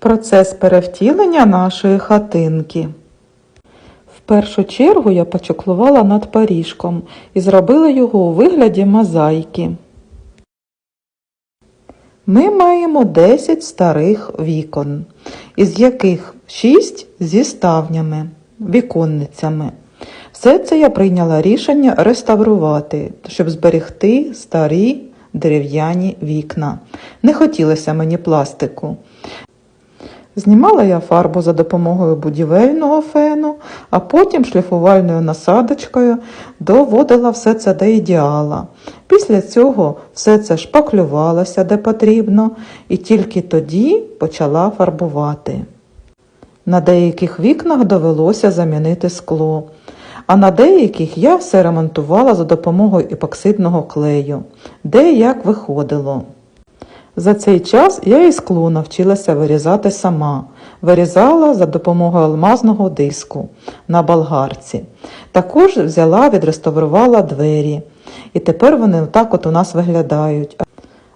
Процес перевтілення нашої хатинки. В першу чергу я почеклувала над поріжком і зробила його у вигляді мозаїки. Ми маємо 10 старих вікон, із яких 6 зі ставнями, віконницями. Все це я прийняла рішення реставрувати, щоб зберегти старі дерев'яні вікна. Не хотілося мені пластику. Знімала я фарбу за допомогою будівельного фену, а потім шліфувальною насадочкою доводила все це до ідеала. Після цього все це шпаклювалося де потрібно, і тільки тоді почала фарбувати. На деяких вікнах довелося замінити скло, а на деяких я все ремонтувала за допомогою епоксидного клею, де як виходило. За цей час я і скло навчилася вирізати сама. Вирізала за допомогою алмазного диску на болгарці. Також взяла, відреставрувала двері. І тепер вони так от у нас виглядають.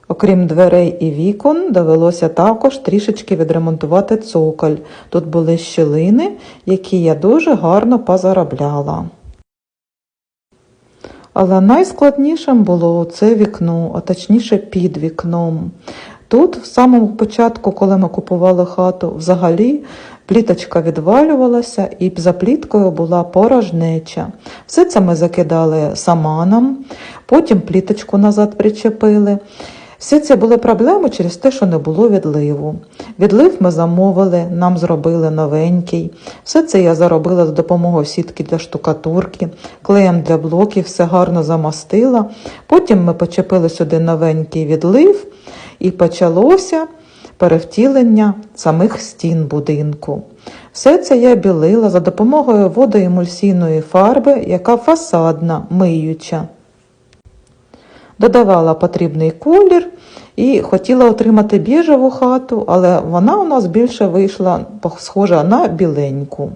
Окрім дверей і вікон, довелося також трішечки відремонтувати цоколь. Тут були щілини, які я дуже гарно позаробляла. Але найскладнішим було це вікно, а точніше під вікном. Тут, в самому початку, коли ми купували хату, взагалі пліточка відвалювалася і за пліткою була порожнеча. Все це ми закидали саманом, потім пліточку назад причепили. Всі це були проблеми через те, що не було відливу. Відлив ми замовили, нам зробили новенький. Все це я заробила за допомогою сітки для штукатурки, клеєм для блоків, все гарно замастила. Потім ми почепили сюди новенький відлив і почалося перевтілення самих стін будинку. Все це я білила за допомогою водоемульсійної фарби, яка фасадна, миюча. Додавала потрібний колір і хотіла отримати біжеву хату, але вона у нас більше вийшла схожа на біленьку.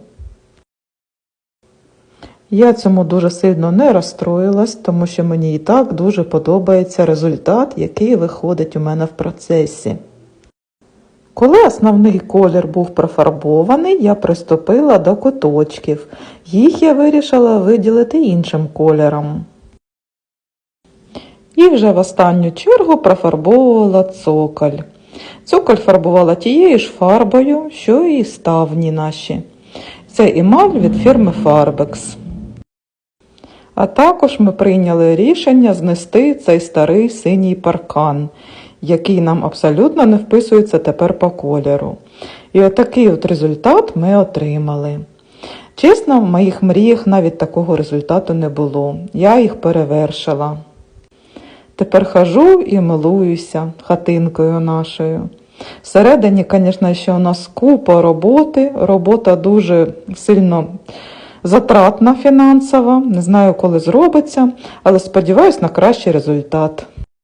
Я цьому дуже сильно не розстроїлась, тому що мені і так дуже подобається результат, який виходить у мене в процесі. Коли основний колір був профарбований, я приступила до куточків. Їх я вирішила виділити іншим кольором. І вже в останню чергу профарбовувала цоколь. Цоколь фарбувала тією ж фарбою, що і ставні наші. Це емаль від фірми Farbex. А також ми прийняли рішення знести цей старий синій паркан, який нам абсолютно не вписується тепер по кольору. І отакий от результат ми отримали. Чесно, в моїх мріях навіть такого результату не було. Я їх перевершила. Тепер хожу і милуюся хатинкою нашою. Всередині, звісно, ще у нас купа роботи. Робота дуже сильно затратна фінансово. Не знаю, коли зробиться, але сподіваюся на кращий результат.